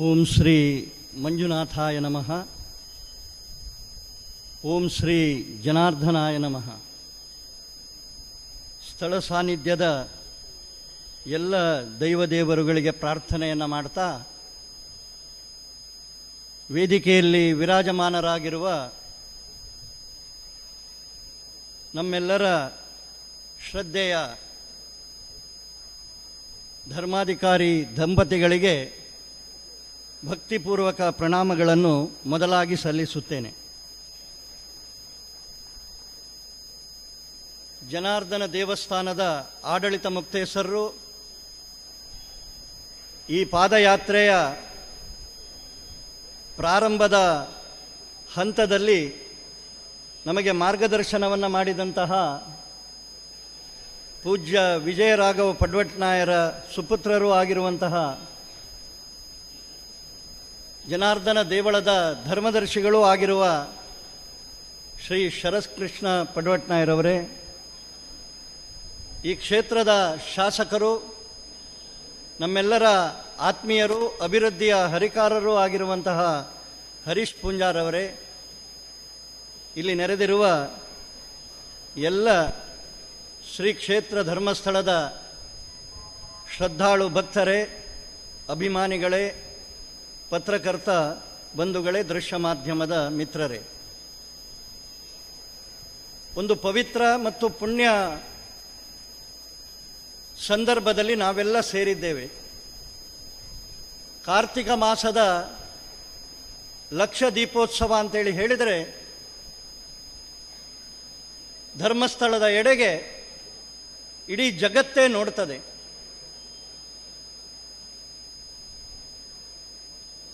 ಓಂ ಶ್ರೀ ಮಂಜುನಾಥಾಯ ನಮಃ. ಓಂ ಶ್ರೀ ಜನಾರ್ದನಾಯ ನಮಃ. ಸ್ಥಳ ಸಾನ್ನಿಧ್ಯದ ಎಲ್ಲ ದೈವದೇವರುಗಳಿಗೆ ಪ್ರಾರ್ಥನೆಯನ್ನು ಮಾಡ್ತಾ, ವೇದಿಕೆಯಲ್ಲಿ ವಿರಾಜಮಾನರಾಗಿರುವ ನಮ್ಮೆಲ್ಲರ ಶ್ರದ್ಧೆಯ ಧರ್ಮಾಧಿಕಾರಿ ದಂಪತಿಗಳಿಗೆ ಭಕ್ತಿಪೂರ್ವಕ ಪ್ರಣಾಮಗಳನ್ನು ಮೊದಲಾಗಿ ಸಲ್ಲಿಸುತ್ತೇನೆ. ಜನಾರ್ದನ ದೇವಸ್ಥಾನದ ಆಡಳಿತ ಮುಕ್ತೇಸರರು ಈ ಪಾದಯಾತ್ರೆಯ ಪ್ರಾರಂಭದ ಹಂತದಲ್ಲಿ ನಮಗೆ ಮಾರ್ಗದರ್ಶನವನ್ನು ಮಾಡಿದಂತಹ ಪೂಜ್ಯ ವಿಜಯರಾಘವ ಪಡ್ವಟ್ನಾಯರ ಸುಪುತ್ರರೂ ಆಗಿರುವಂತಹ ಜನಾರ್ದನ ದೇವಳದ ಧರ್ಮದರ್ಶಿಗಳೂ ಆಗಿರುವ ಶ್ರೀ ಶರತ್ಕೃಷ್ಣ ಪಡ್ವಟ್ನಾಯರವರೇ ಈ ಕ್ಷೇತ್ರದ ಶಾಸಕರು, ನಮ್ಮೆಲ್ಲರ ಆತ್ಮೀಯರು, ಅಭಿವೃದ್ಧಿಯ ಹರಿಕಾರರೂ ಆಗಿರುವಂತಹ ಹರೀಶ್ ಪುಂಜಾರವರೇ ಇಲ್ಲಿ ನೆರೆದಿರುವ ಎಲ್ಲ ಶ್ರೀ ಕ್ಷೇತ್ರ ಧರ್ಮಸ್ಥಳದ ಶ್ರದ್ಧಾಳು ಭಕ್ತರೇ, ಅಭಿಮಾನಿಗಳೇ ಪತ್ರಕರ್ತ ಬಂಧುಗಳೇ ದೃಶ್ಯ ಮಾಧ್ಯಮದ ಮಿತ್ರರೇ. ಒಂದು ಪವಿತ್ರ ಮತ್ತು ಪುಣ್ಯ ಸಂದರ್ಭದಲ್ಲಿ ನಾವೆಲ್ಲ ಸೇರಿದ್ದೇವೆ. ಕಾರ್ತಿಕ ಮಾಸದ ಲಕ್ಷ ದೀಪೋತ್ಸವ ಅಂತೇಳಿ ಹೇಳಿದರೆ, ಧರ್ಮಸ್ಥಳದ ಎಡೆಗೆ ಇಡೀ ಜಗತ್ತೇ ನೋಡ್ತದೆ.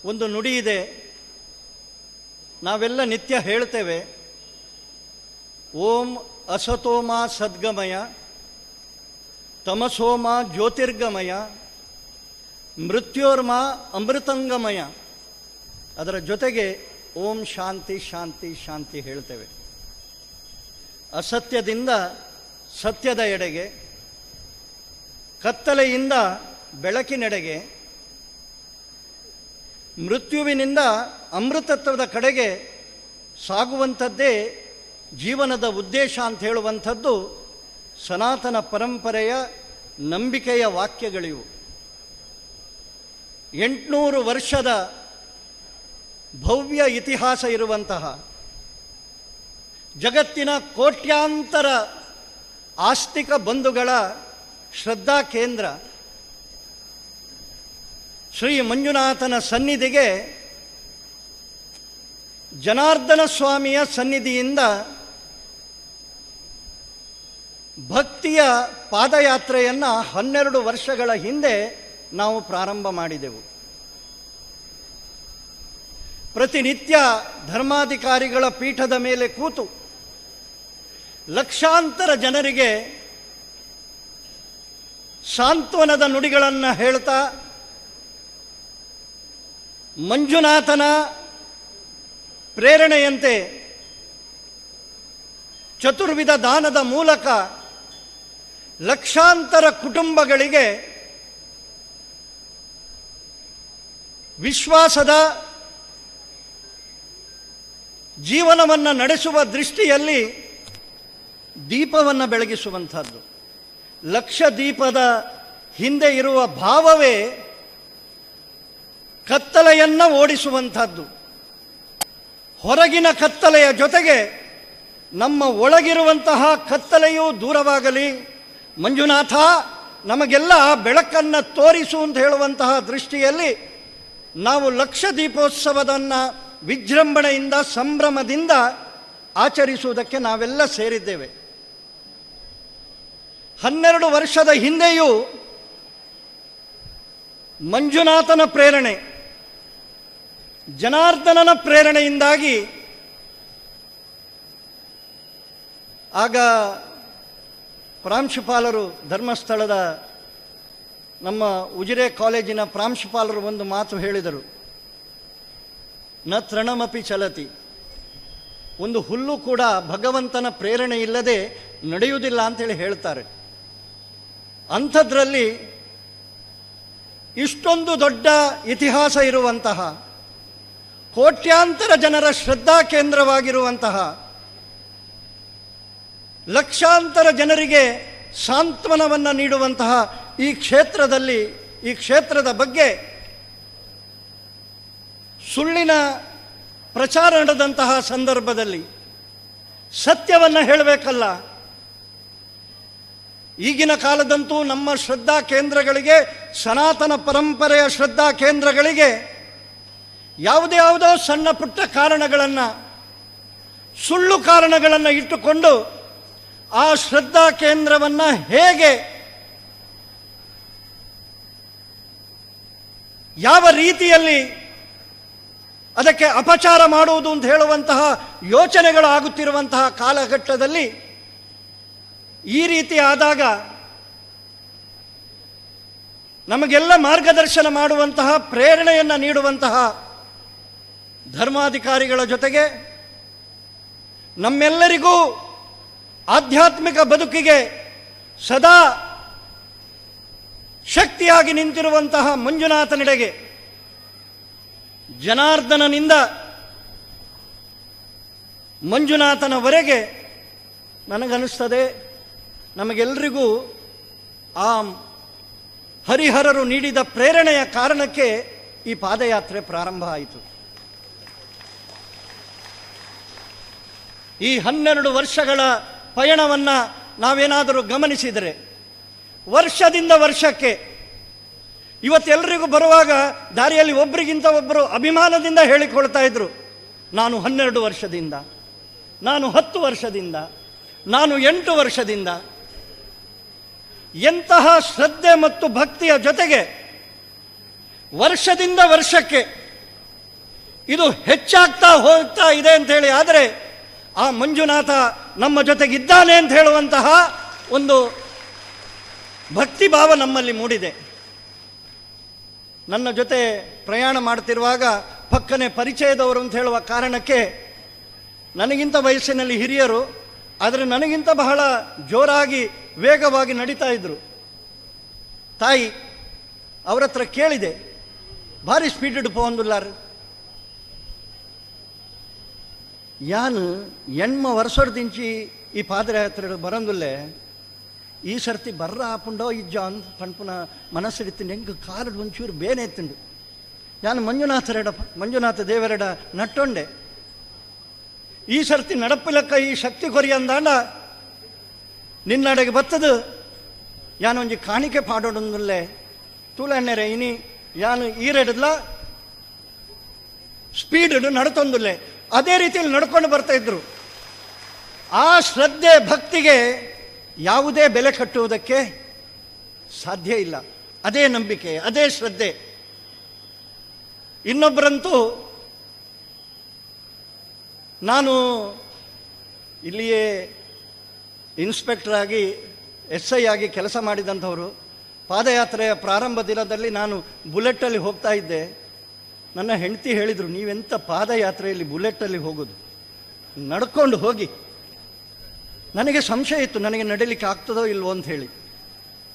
ಒಂದು ನುಡಿ ಇದೆ. ನಾವೆಲ್ಲ ನಿತ್ಯ ಹೇಳ್ತೇವೆ, ಓಂ ಅಸತೋಮ ಸದ್ಗಮಯ, ತಮಸೋಮ ಜ್ಯೋತಿರ್ಗಮಯ, ಮೃತ್ಯೋರ್ಮ ಅಮೃತಂಗಮಯ. ಅದರ ಜೊತೆಗೆ ಓಂ ಶಾಂತಿ ಶಾಂತಿ ಶಾಂತಿ ಹೇಳ್ತೇವೆ. ಅಸತ್ಯದಿಂದ ಸತ್ಯದ ಎಡೆಗೆ, ಕತ್ತಲೆಯಿಂದ ಬೆಳಕಿನೆಡೆಗೆ ಮೃತ್ಯುವಿನಿಂದ ಅಮೃತತ್ವದ ಕಡೆಗೆ ಸಾಗುವಂಥದ್ದೇ ಜೀವನದ ಉದ್ದೇಶ ಅಂತ ಹೇಳುವಂಥದ್ದು ಸನಾತನ ಪರಂಪರೆಯ ನಂಬಿಕೆಯ ವಾಕ್ಯಗಳಿವು. ಎಂಟುನೂರು ವರ್ಷದ ಭವ್ಯ ಇತಿಹಾಸ ಇರುವಂತಹ ಜಗತ್ತಿನ ಕೋಟ್ಯಾಂತರ ಆಸ್ತಿಕ ಬಂಧುಗಳ ಶ್ರದ್ಧಾ ಕೇಂದ್ರ ಶ್ರೀ ಮಂಜುನಾಥನ ಸನ್ನಿಧಿಗೆ ಜನಾರ್ದನ ಸ್ವಾಮಿಯ ಸನ್ನಿಧಿಯಿಂದ ಭಕ್ತಿಯ ಪಾದಯಾತ್ರೆಯನ್ನು ಹನ್ನೆರಡು ವರ್ಷಗಳ ಹಿಂದೆ ನಾವು ಪ್ರಾರಂಭ ಮಾಡಿದೆವು. ಪ್ರತಿನಿತ್ಯ ಧರ್ಮಾಧಿಕಾರಿಗಳ ಪೀಠದ ಮೇಲೆ ಕೂತು ಲಕ್ಷಾಂತರ ಜನರಿಗೆ ಸಾಂತ್ವನದ ನುಡಿಗಳನ್ನು ಹೇಳ್ತಾ ಮಂಜುನಾಥನ ಪ್ರೇರಣೆಯಂತೆ ಚತುರ್ವಿಧ ದಾನದ ಮೂಲಕ ಲಕ್ಷಾಂತರ ಕುಟುಂಬಗಳಿಗೆ ವಿಶ್ವಾಸದ ಜೀವನವನ್ನು ನಡೆಸುವ ದೃಷ್ಟಿಯಲ್ಲಿ ದೀಪವನ್ನು ಬೆಳಗಿಸುವಂಥದ್ದು. ಲಕ್ಷ ದೀಪದ ಹಿಂದೆ ಇರುವ ಭಾವವೇ ಕತ್ತಲೆಯನ್ನು ಓಡಿಸುವಂಥದ್ದು. ಹೊರಗಿನ ಕತ್ತಲೆಯ ಜೊತೆಗೆ ನಮ್ಮ ಒಳಗಿರುವಂತಹ ಕತ್ತಲೆಯೂ ದೂರವಾಗಲಿ. ಮಂಜುನಾಥ, ನಮಗೆಲ್ಲ ಬೆಳಕನ್ನು ತೋರಿಸು ಅಂತ ಹೇಳುವಂತಹ ದೃಷ್ಟಿಯಲ್ಲಿ ನಾವು ಲಕ್ಷ ದೀಪೋತ್ಸವದನ್ನು ವಿಜೃಂಭಣೆಯಿಂದ, ಸಂಭ್ರಮದಿಂದ ಆಚರಿಸುವುದಕ್ಕೆ ನಾವೆಲ್ಲ ಸೇರಿದ್ದೇವೆ. ಹನ್ನೆರಡು ವರ್ಷದ ಹಿಂದೆಯೂ ಮಂಜುನಾಥನ ಪ್ರೇರಣೆ ಜನಾರ್ದನನ ಪ್ರೇರಣೆಯಿಂದಾಗಿ ಆಗ ಪ್ರಾಂಶುಪಾಲರು ಧರ್ಮಸ್ಥಳದ ನಮ್ಮ ಉಜಿರೆ ಕಾಲೇಜಿನ ಪ್ರಾಂಶುಪಾಲರು ಒಂದು ಮಾತು ಹೇಳಿದರು. ನ ತೃಣಮಪಿ ಚಲತಿ. ಒಂದು ಹುಲ್ಲು ಕೂಡ ಭಗವಂತನ ಪ್ರೇರಣೆ ಇಲ್ಲದೆ ನಡೆಯುವುದಿಲ್ಲ ಅಂತೇಳಿ ಹೇಳ್ತಾರೆ. ಅಂಥದ್ರಲ್ಲಿ ಇಷ್ಟೊಂದು ದೊಡ್ಡ ಇತಿಹಾಸ ಇರುವಂತಹ ಕೋಟ್ಯಾಂತರ ಜನರ ಶ್ರದ್ಧಾ ಕೇಂದ್ರವಾಗಿರುವಂತಹ ಲಕ್ಷಾಂತರ ಜನರಿಗೆ ಸಾಂತ್ವನವನ್ನು ನೀಡುವಂತಹ ಈ ಕ್ಷೇತ್ರದಲ್ಲಿ, ಈ ಕ್ಷೇತ್ರದ ಬಗ್ಗೆ ಸುಳ್ಳಿನ ಪ್ರಚಾರ ನಡೆದಂತಹ ಸಂದರ್ಭದಲ್ಲಿ ಸತ್ಯವನ್ನು ಹೇಳಬೇಕಲ್ಲ. ಈಗಿನ ಕಾಲದಂತೂ ನಮ್ಮ ಶ್ರದ್ಧಾ ಕೇಂದ್ರಗಳಿಗೆ, ಸನಾತನ ಪರಂಪರೆಯ ಶ್ರದ್ಧಾ ಕೇಂದ್ರಗಳಿಗೆ ಯಾವುದೇ ಯಾವುದೋ ಸಣ್ಣ ಪುಟ್ಟ ಕಾರಣಗಳನ್ನು, ಸುಳ್ಳು ಕಾರಣಗಳನ್ನು ಇಟ್ಟುಕೊಂಡು ಆ ಶ್ರದ್ಧಾ ಕೇಂದ್ರವನ್ನು ಹೇಗೆ ಯಾವ ರೀತಿಯಲ್ಲಿ ಅದಕ್ಕೆ ಅಪಚಾರ ಮಾಡುವುದು ಅಂತ ಹೇಳುವಂತಹ ಯೋಚನೆಗಳು ಆಗುತ್ತಿರುವಂತಹ ಕಾಲಘಟ್ಟದಲ್ಲಿ ಈ ರೀತಿ ಆದಾಗ ನಮಗೆಲ್ಲ ಮಾರ್ಗದರ್ಶನ ಮಾಡುವಂತಹ, ಪ್ರೇರಣೆಯನ್ನು ನೀಡುವಂತಹ ಧರ್ಮಾಧಿಕಾರಿಗಳ ಜೊತೆಗೆ ನಮ್ಮೆಲ್ಲರಿಗೂ ಆಧ್ಯಾತ್ಮಿಕ ಬದುಕಿಗೆ ಸದಾ ಶಕ್ತಿಯಾಗಿ ನಿಂತಿರುವಂತಹ ಮಂಜುನಾಥನೆಡೆಗೆ ಜನಾರ್ದನನಿಂದ ಮಂಜುನಾಥನವರೆಗೆ ನನಗನ್ನಿಸ್ತದೆ. ನಮಗೆಲ್ಲರಿಗೂ ಆ ಹರಿಹರರು ನೀಡಿದ ಪ್ರೇರಣೆಯ ಕಾರಣಕ್ಕೆ ಈ ಪಾದಯಾತ್ರೆ ಪ್ರಾರಂಭ ಆಯಿತು. ಈ ಹನ್ನೆರಡು ವರ್ಷಗಳ ಪಯಣವನ್ನು ನಾವೇನಾದರೂ ಗಮನಿಸಿದರೆ, ವರ್ಷದಿಂದ ವರ್ಷಕ್ಕೆ ಇವತ್ತೆಲ್ಲರಿಗೂ ಬರುವಾಗ ದಾರಿಯಲ್ಲಿ ಒಬ್ಬರಿಗಿಂತ ಒಬ್ಬರು ಅಭಿಮಾನದಿಂದ ಹೇಳಿಕೊಳ್ತಾ ಇದ್ರು, ನಾನು ಹನ್ನೆರಡು ವರ್ಷದಿಂದ, ನಾನು ಹತ್ತು ವರ್ಷದಿಂದ, ನಾನು ಎಂಟು ವರ್ಷದಿಂದ, ಎಂತಹ ಶ್ರದ್ಧೆ ಮತ್ತು ಭಕ್ತಿಯ ಜೊತೆಗೆ ವರ್ಷದಿಂದ ವರ್ಷಕ್ಕೆ ಇದು ಹೆಚ್ಚಾಗ್ತಾ ಹೋಗ್ತಾ ಇದೆ ಅಂತ ಹೇಳಿ, ಆದರೆ ಆ ಮಂಜುನಾಥ ನಮ್ಮ ಜೊತೆಗಿದ್ದಾನೆ ಅಂತ ಹೇಳುವಂತಹ ಒಂದು ಭಕ್ತಿ ಭಾವ ನಮ್ಮಲ್ಲಿ ಮೂಡಿದೆ. ನನ್ನ ಜೊತೆ ಪ್ರಯಾಣ ಮಾಡ್ತಿರುವಾಗ ಪಕ್ಕನೆ ಪರಿಚಯದವರು ಅಂತ ಹೇಳುವ ಕಾರಣಕ್ಕೆ ನನಗಿಂತ ವಯಸ್ಸಿನಲ್ಲಿ ಹಿರಿಯರು, ಆದರೆ ನನಗಿಂತ ಬಹಳ ಜೋರಾಗಿ ವೇಗವಾಗಿ ನಡೀತಾ ಇದ್ರು. ತಾಯಿ, ಅವರತ್ರ ಕೇಳಿದೆ, ಭಾರಿ ಸ್ಪೀಡ್ ಪೋಂದುಲ್ಲಾರು. ಯಾನು ಎಣ್ಮ ವರ್ಷದಿಂಚಿ ಈ ಪಾದಯಾತ್ರೆ ಬರಂದುಲ್ಲೆ, ಈ ಸರ್ತಿ ಬರ್ರ ಆಪುಂಡೋ ಇಜ್ಜ ಅಂತ ಪಂಪುನ ಮನಸ್ಸಿಡಿತೀನಿ ಹೆಂಗೆ ಕಾಲು ಒಂಚೂರು ಬೇನೆ ಎತ್ತಿಂಡು ನಾನು ಮಂಜುನಾಥರೆಡ ಮಂಜುನಾಥ ದೇವರೆಡ ನಟ್ಟೊಂಡೆ. ಈ ಸರ್ತಿ ನಡಪಿಲಕ್ಕ ಈ ಶಕ್ತಿ ಕೊರಿಯಂದಾಂಡ ನಿನ್ನಡೆಗೆ ಬತ್ತದು. ಒಂಜಿ ಕಾಣಿಕೆ ಪಾಡೋಡೊಂದುಲ್ಲೆ, ತೂಲಣ್ಣೆರೆ ಇನಿ, ಯಾನು ಈರೆಡದ್ಲ ಸ್ಪೀಡ್ ನಡ್ತೊಂದುಲ್ಲೆ. ಅದೇ ರೀತಿಯಲ್ಲಿ ನಡ್ಕೊಂಡು ಬರ್ತಾ ಇದ್ರು. ಆ ಶ್ರದ್ಧೆ ಭಕ್ತಿಗೆ ಯಾವುದೇ ಬೆಲೆ ಕಟ್ಟುವುದಕ್ಕೆ ಸಾಧ್ಯ ಇಲ್ಲ. ಅದೇ ನಂಬಿಕೆ, ಅದೇ ಶ್ರದ್ಧೆ. ಇನ್ನೊಬ್ಬರಂತೂ ನಾನು ಇಲ್ಲಿಯೇ ಇನ್ಸ್ಪೆಕ್ಟರ್ ಆಗಿ ಎಸ್ ಐ ಆಗಿ ಕೆಲಸ ಮಾಡಿದಂಥವರು. ಪಾದಯಾತ್ರೆಯ ಪ್ರಾರಂಭ ದಿನದಲ್ಲಿ ನಾನು ಬುಲೆಟಲ್ಲಿ ಹೋಗ್ತಾ ಇದ್ದೆ. ನನ್ನ ಹೆಂಡತಿ ಹೇಳಿದರು ನೀವೆಂಥ ಪಾದಯಾತ್ರೆಯಲ್ಲಿ ಬುಲೆಟಲ್ಲಿ ಹೋಗೋದು? ನಡ್ಕೊಂಡು ಹೋಗಿ. ನನಗೆ ಸಂಶಯ ಇತ್ತು, ನನಗೆ ನಡೀಲಿಕ್ಕೆ ಆಗ್ತದೋ ಇಲ್ವೋ ಅಂತ ಹೇಳಿ.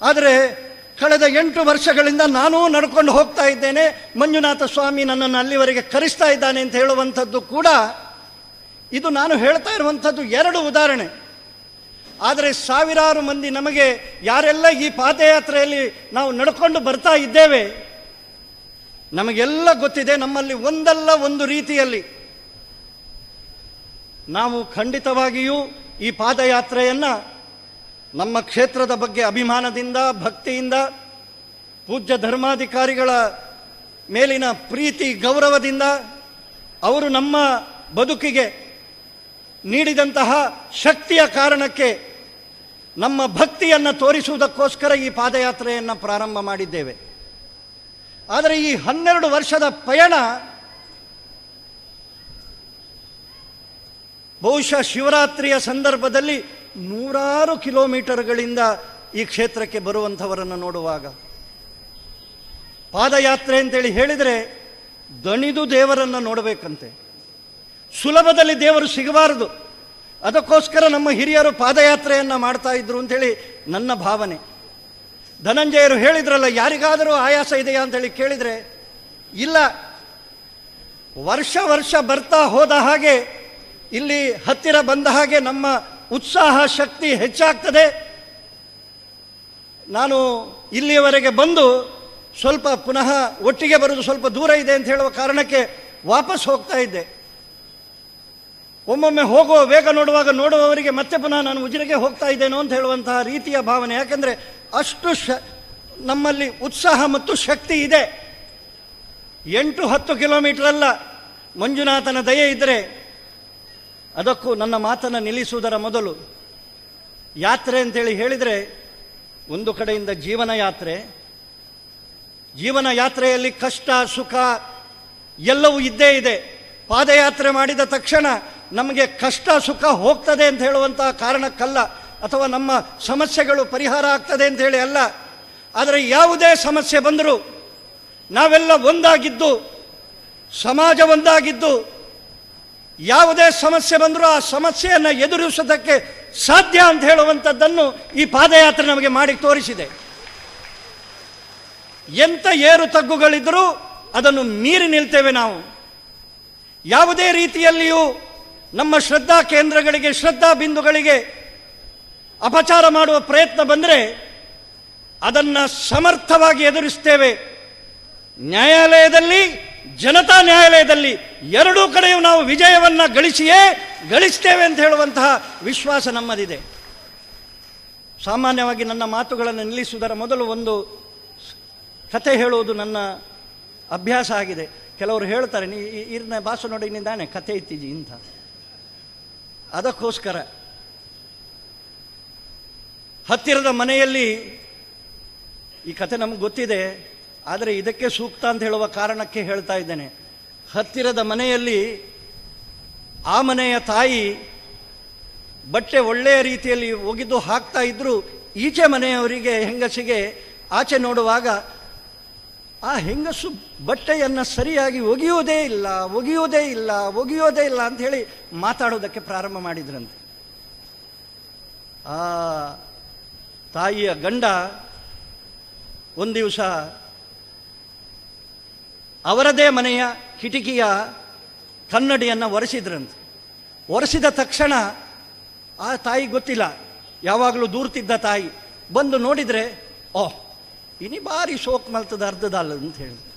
ಆದರೆ ಕಳೆದ ಎಂಟು ವರ್ಷಗಳಿಂದ ನಾನೂ ನಡ್ಕೊಂಡು ಹೋಗ್ತಾ ಇದ್ದೇನೆ. ಮಂಜುನಾಥ ಸ್ವಾಮಿ ನನ್ನನ್ನು ಅಲ್ಲಿವರೆಗೆ ಕರೆಸ್ತಾ ಇದ್ದಾನೆ ಅಂತ ಹೇಳುವಂಥದ್ದು ಕೂಡ ಇದು ನಾನು ಹೇಳ್ತಾ ಇರುವಂಥದ್ದು ಎರಡು ಉದಾಹರಣೆ. ಆದರೆ ಸಾವಿರಾರು ಮಂದಿ ನಮಗೆ ಯಾರೆಲ್ಲ ಈ ಪಾದಯಾತ್ರೆಯಲ್ಲಿ ನಾವು ನಡ್ಕೊಂಡು ಬರ್ತಾ ಇದ್ದೇವೆ ನಮಗೆಲ್ಲ ಗೊತ್ತಿದೆ ನಮ್ಮಲ್ಲಿ ಒಂದಲ್ಲ ಒಂದು ರೀತಿಯಲ್ಲಿ. ನಾವು ಖಂಡಿತವಾಗಿಯೂ ಈ ಪಾದಯಾತ್ರೆಯನ್ನು ನಮ್ಮ ಕ್ಷೇತ್ರದ ಬಗ್ಗೆ ಅಭಿಮಾನದಿಂದ, ಭಕ್ತಿಯಿಂದ, ಪೂಜ್ಯ ಧರ್ಮಾಧಿಕಾರಿಗಳ ಮೇಲಿನ ಪ್ರೀತಿ, ಗೌರವದಿಂದ ಅವರು ನಮ್ಮ ಬದುಕಿಗೆ ನೀಡಿದಂತಹ ಶಕ್ತಿಯ ಕಾರಣಕ್ಕೆ ನಮ್ಮ ಭಕ್ತಿಯನ್ನು ತೋರಿಸುವುದಕ್ಕೋಸ್ಕರ ಈ ಪಾದಯಾತ್ರೆಯನ್ನು ಪ್ರಾರಂಭ ಮಾಡಿದ್ದೇವೆ. ಆದರೆ ಈ ಹನ್ನೆರಡು ವರ್ಷದ ಪಯಣ ಬಹುಶಃ ಶಿವರಾತ್ರಿಯ ಸಂದರ್ಭದಲ್ಲಿ ನೂರಾರು ಕಿಲೋಮೀಟರ್ಗಳಿಂದ ಈ ಕ್ಷೇತ್ರಕ್ಕೆ ಬರುವಂಥವರನ್ನು ನೋಡುವಾಗ. ಪಾದಯಾತ್ರೆ ಅಂತೇಳಿ ಹೇಳಿದರೆ ದಣಿದು ದೇವರನ್ನು ನೋಡಬೇಕಂತೆ. ಸುಲಭದಲ್ಲಿ ದೇವರು ಸಿಗಬಾರದು. ಅದಕ್ಕೋಸ್ಕರ ನಮ್ಮ ಹಿರಿಯರು ಪಾದಯಾತ್ರೆಯನ್ನು ಮಾಡ್ತಾ ಇದ್ರು ಅಂತೇಳಿ ನನ್ನ ಭಾವನೆ. ಧನಂಜಯರು ಹೇಳಿದ್ರಲ್ಲ, ಯಾರಿಗಾದರೂ ಆಯಾಸ ಇದೆಯಾ ಅಂತೇಳಿ ಕೇಳಿದರೆ, ಇಲ್ಲ. ವರ್ಷ ವರ್ಷ ಬರ್ತಾ ಹೋದ ಹಾಗೆ, ಇಲ್ಲಿ ಹತ್ತಿರ ಬಂದ ಹಾಗೆ ನಮ್ಮ ಉತ್ಸಾಹ, ಶಕ್ತಿ ಹೆಚ್ಚಾಗ್ತದೆ. ನಾನು ಇಲ್ಲಿಯವರೆಗೆ ಬಂದು ಸ್ವಲ್ಪ ಪುನಃ ಒಟ್ಟಿಗೆ ಬರೋದು ಸ್ವಲ್ಪ ದೂರ ಇದೆ ಅಂತ ಹೇಳುವ ಕಾರಣಕ್ಕೆ ವಾಪಸ್ ಹೋಗ್ತಾ ಇದ್ದೆ. ಒಮ್ಮೊಮ್ಮೆ ಹೋಗುವ ವೇಗ ನೋಡುವಾಗ ನೋಡುವವರಿಗೆ ಮತ್ತೆ ಪುನಃ ನಾನು ಉಜಿರೆಗೆ ಹೋಗ್ತಾ ಇದ್ದೇನೋ ಅಂತ ಹೇಳುವಂತಹ ರೀತಿಯ ಭಾವನೆ. ಯಾಕೆಂದರೆ ಅಷ್ಟು ಶ ನಮ್ಮಲ್ಲಿ ಉತ್ಸಾಹ ಮತ್ತು ಶಕ್ತಿ ಇದೆ. ಎಂಟು ಹತ್ತು ಕಿಲೋಮೀಟರ್ ಅಲ್ಲ ಮಂಜುನಾಥನ ದಯೆ ಇದ್ದರೆ ಅದಕ್ಕೂ ನನ್ನ ಮಾತನ್ನು ನಿಲ್ಲಿಸುವುದರ ಮೊದಲು ಯಾತ್ರೆ ಅಂತೇಳಿ ಹೇಳಿದರೆ ಒಂದು ಕಡೆಯಿಂದ ಜೀವನ ಯಾತ್ರೆ. ಜೀವನ ಯಾತ್ರೆಯಲ್ಲಿ ಕಷ್ಟ, ಸುಖ ಎಲ್ಲವೂ ಇದ್ದೇ ಇದೆ. ಪಾದಯಾತ್ರೆ ಮಾಡಿದ ತಕ್ಷಣ ನಮಗೆ ಕಷ್ಟ, ಸುಖ ಹೋಗ್ತದೆ ಅಂತ ಹೇಳುವಂತಹ ಕಾರಣಕ್ಕಲ್ಲ. ಅಥವಾ ನಮ್ಮ ಸಮಸ್ಯೆಗಳು ಪರಿಹಾರ ಆಗ್ತದೆ ಅಂತ ಹೇಳಿ ಅಲ್ಲ. ಆದರೆ ಯಾವುದೇ ಸಮಸ್ಯೆ ಬಂದರೂ ನಾವೆಲ್ಲ ಒಂದಾಗಿದ್ದು, ಸಮಾಜ ಒಂದಾಗಿದ್ದು, ಯಾವುದೇ ಸಮಸ್ಯೆ ಬಂದರೂ ಆ ಸಮಸ್ಯೆಯನ್ನು ಎದುರಿಸೋದಕ್ಕೆ ಸಾಧ್ಯ ಅಂತ ಹೇಳುವಂಥದ್ದನ್ನು ಈ ಪಾದಯಾತ್ರೆ ನಮಗೆ ಮಾಡಿ ತೋರಿಸಿದೆ. ಎಂಥ ಏರು ತಗ್ಗುಗಳಿದ್ದರೂ ಅದನ್ನು ಮೀರಿ ನಿಲ್ತೇವೆ ನಾವು. ಯಾವುದೇ ರೀತಿಯಲ್ಲಿಯೂ ನಮ್ಮ ಶ್ರದ್ಧಾ ಕೇಂದ್ರಗಳಿಗೆ, ಶ್ರದ್ಧಾ ಬಿಂದುಗಳಿಗೆ ಅಪಚಾರ ಮಾಡುವ ಪ್ರಯತ್ನ ಬಂದರೆ ಅದನ್ನು ಸಮರ್ಥವಾಗಿ ಎದುರಿಸ್ತೇವೆ. ನ್ಯಾಯಾಲಯದಲ್ಲಿ, ಜನತಾ ನ್ಯಾಯಾಲಯದಲ್ಲಿ ಎರಡೂ ಕಡೆಯೂ ನಾವು ವಿಜಯವನ್ನು ಗಳಿಸಿಯೇ ಗಳಿಸ್ತೇವೆ ಅಂತ ಹೇಳುವಂತಹ ವಿಶ್ವಾಸ ನಮ್ಮದಿದೆ. ಸಾಮಾನ್ಯವಾಗಿ ನನ್ನ ಮಾತುಗಳನ್ನು ನಿಲ್ಲಿಸುವುದರ ಮೊದಲು ಒಂದು ಕಥೆ ಹೇಳುವುದು ನನ್ನ ಅಭ್ಯಾಸ ಆಗಿದೆ. ಕೆಲವರು ಹೇಳ್ತಾರೆ, ನೀ ಇರ್ನ ಬಾಸು ನೋಡಿ ನಿಂದಾನೆ ಕತೆ ಇತ್ತೀಜಿ ಇಂಥ. ಅದಕ್ಕೋಸ್ಕರ ಹತ್ತಿರದ ಮನೆಯಲ್ಲಿ ಈ ಕಥೆ ನಮ್ಗೆ ಗೊತ್ತಿದೆ, ಆದರೆ ಇದಕ್ಕೆ ಸೂಕ್ತ ಅಂತ ಹೇಳುವ ಕಾರಣಕ್ಕೆ ಹೇಳ್ತಾ ಇದ್ದೇನೆ. ಹತ್ತಿರದ ಮನೆಯಲ್ಲಿ ಆ ಮನೆಯ ತಾಯಿ ಬಟ್ಟೆ ಒಳ್ಳೆಯ ರೀತಿಯಲ್ಲಿ ಒಗೆದು ಹಾಕ್ತಾ ಇದ್ರು ಈಚೆ ಮನೆಯವರಿಗೆ, ಹೆಂಗಸಿಗೆ ಆಚೆ ನೋಡುವಾಗ ಆ ಹೆಂಗಸು ಬಟ್ಟೆಯನ್ನು ಸರಿಯಾಗಿ ಒಗೆಯುವುದೇ ಇಲ್ಲ ಒಗೆಯೋದೇ ಇಲ್ಲ ಒಗೆಯೋದೇ ಇಲ್ಲ ಅಂತ ಹೇಳಿ ಮಾತಾಡೋದಕ್ಕೆ ಪ್ರಾರಂಭ ಮಾಡಿದ್ರಂತೆ. ಆ ತಾಯಿಯ ಗಂಡ ಒಂದು ದಿವಸ ಅವರದೇ ಮನೆಯ ಕಿಟಕಿಯ ಕನ್ನಡಿಯನ್ನು ಒರೆಸಿದ್ರಂತೆ. ಒರೆಸಿದ ತಕ್ಷಣ ಆ ತಾಯಿ ಗೊತ್ತಿಲ್ಲ. ಯಾವಾಗಲೂ ದೂರ್ತಿದ್ದ ತಾಯಿ ಬಂದು ನೋಡಿದರೆ, ಓಹ್, ಇನಿ ಬಾರಿ ಶೋಕ್ ಮಲ್ತದ ಅರ್ಧದಲ್ಲ ಅಂತ ಹೇಳಿ.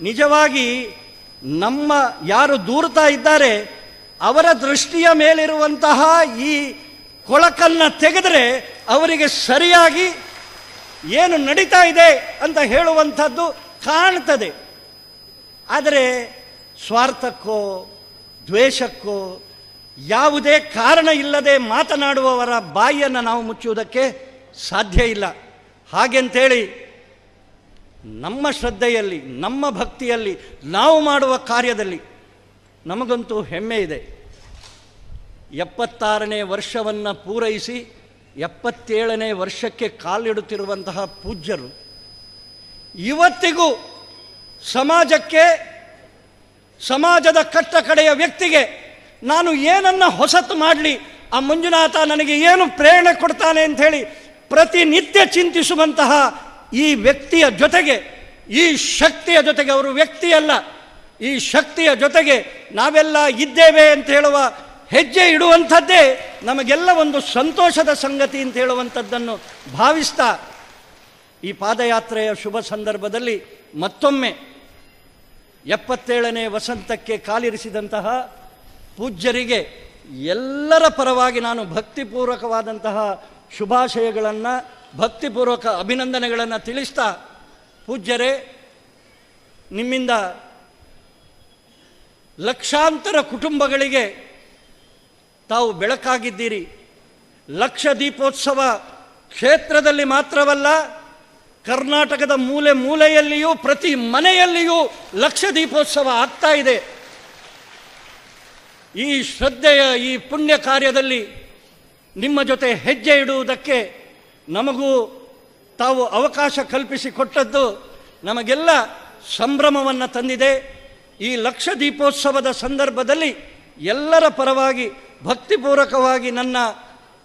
ನಿಜವಾಗಿ ನಮ್ಮ ಯಾರು ದೂರ್ತಾ ಇದ್ದಾರೆ ಅವರ ದೃಷ್ಟಿಯ ಮೇಲಿರುವಂತಹ ಈ ಕೊಳಕನ್ನ ತೆಗೆದರೆ ಅವರಿಗೆ ಸರಿಯಾಗಿ ಏನು ನಡೀತಾ ಇದೆ ಅಂತ ಹೇಳುವಂಥದ್ದು ಕಾಣ್ತದೆ. ಆದರೆ ಸ್ವಾರ್ಥಕ್ಕೋ, ದ್ವೇಷಕ್ಕೋ ಯಾವುದೇ ಕಾರಣ ಇಲ್ಲದೆ ಮಾತನಾಡುವವರ ಬಾಯಿಯನ್ನು ನಾವು ಮುಚ್ಚುವುದಕ್ಕೆ ಸಾಧ್ಯ ಇಲ್ಲ. ಹಾಗೆಂತೇಳಿ ನಮ್ಮ ಶ್ರದ್ಧೆಯಲ್ಲಿ, ನಮ್ಮ ಭಕ್ತಿಯಲ್ಲಿ ನಾವು ಮಾಡುವ ಕಾರ್ಯದಲ್ಲಿ ನಮಗಂತೂ ಹೆಮ್ಮೆ ಇದೆ. ಎಪ್ಪತ್ತಾರನೇ ವರ್ಷವನ್ನು ಪೂರೈಸಿ ಎಪ್ಪತ್ತೇಳನೇ ವರ್ಷಕ್ಕೆ ಕಾಲಿಡುತ್ತಿರುವಂತಹ ಪೂಜ್ಯರು, ಇವತ್ತಿಗೂ ಸಮಾಜಕ್ಕೆ, ಸಮಾಜದ ಕಟ್ಟ ಕಡೆಯ ವ್ಯಕ್ತಿಗೆ ನಾನು ಏನನ್ನ ಹೊಸತು ಮಾಡಲಿ, ಆ ಮಂಜುನಾಥ ನನಗೆ ಏನು ಪ್ರೇರಣೆ ಕೊಡ್ತಾನೆ ಅಂತ ಹೇಳಿ ಪ್ರತಿನಿತ್ಯ ಚಿಂತಿಸುವಂತಹ ಈ ವ್ಯಕ್ತಿಯ ಜೊತೆಗೆ, ಈ ಶಕ್ತಿಯ ಜೊತೆಗೆ, ಅವರು ವ್ಯಕ್ತಿಯಲ್ಲ, ಈ ಶಕ್ತಿಯ ಜೊತೆಗೆ ನಾವೆಲ್ಲ ಇದ್ದೇವೆ ಅಂತ ಹೇಳುವ ಹೆಜ್ಜೆ ಇಡುವಂಥದ್ದೇ ನಮಗೆಲ್ಲ ಒಂದು ಸಂತೋಷದ ಸಂಗತಿ ಅಂತ ಹೇಳುವಂಥದ್ದನ್ನು ಭಾವಿಸ್ತಾ ಈ ಪಾದಯಾತ್ರೆಯ ಶುಭ ಸಂದರ್ಭದಲ್ಲಿ ಮತ್ತೊಮ್ಮೆ ಎಪ್ಪತ್ತೇಳನೇ ವಸಂತಕ್ಕೆ ಕಾಲಿರಿಸಿದಂತಹ ಪೂಜ್ಯರಿಗೆ ಎಲ್ಲರ ಪರವಾಗಿ ನಾನು ಭಕ್ತಿಪೂರ್ವಕವಾದಂತಹ ಶುಭಾಶಯಗಳನ್ನು, ಭಕ್ತಿಪೂರ್ವಕ ಅಭಿನಂದನೆಗಳನ್ನು ತಿಳಿಸ್ತಾ, ಪೂಜ್ಯರೇ, ನಿಮ್ಮಿಂದ ಲಕ್ಷಾಂತರ ಕುಟುಂಬಗಳಿಗೆ ತಾವು ಬೆಳಕಾಗಿದ್ದೀರಿ. ಲಕ್ಷ ದೀಪೋತ್ಸವ ಕ್ಷೇತ್ರದಲ್ಲಿ ಮಾತ್ರವಲ್ಲ, ಕರ್ನಾಟಕದ ಮೂಲೆ ಮೂಲೆಯಲ್ಲಿಯೂ, ಪ್ರತಿ ಮನೆಯಲ್ಲಿಯೂ ಲಕ್ಷ ದೀಪೋತ್ಸವ ಆಗ್ತಾ ಇದೆ. ಈ ಶ್ರದ್ಧೆಯ ಈ ಪುಣ್ಯ ಕಾರ್ಯದಲ್ಲಿ ನಿಮ್ಮ ಜೊತೆ ಹೆಜ್ಜೆ ಇಡುವುದಕ್ಕೆ ನಮಗೂ ತಾವು ಅವಕಾಶ ಕಲ್ಪಿಸಿಕೊಟ್ಟದ್ದು ನಮಗೆಲ್ಲ ಸಂಭ್ರಮವನ್ನು ತಂದಿದೆ. ಈ ಲಕ್ಷ ದೀಪೋತ್ಸವದ ಸಂದರ್ಭದಲ್ಲಿ ಎಲ್ಲರ ಪರವಾಗಿ ಭಕ್ತಿಪೂರ್ವಕವಾಗಿ ನನ್ನ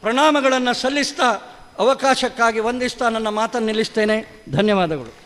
ಪ್ರಣಾಮಗಳನ್ನು ಸಲ್ಲಿಸ್ತಾ ಅವಕಾಶಕ್ಕಾಗಿ ವಂದಿಸ್ತಾ ನನ್ನ ಮಾತನ್ನು ನಿಲ್ಲಿಸ್ತೇನೆ. ಧನ್ಯವಾದಗಳು.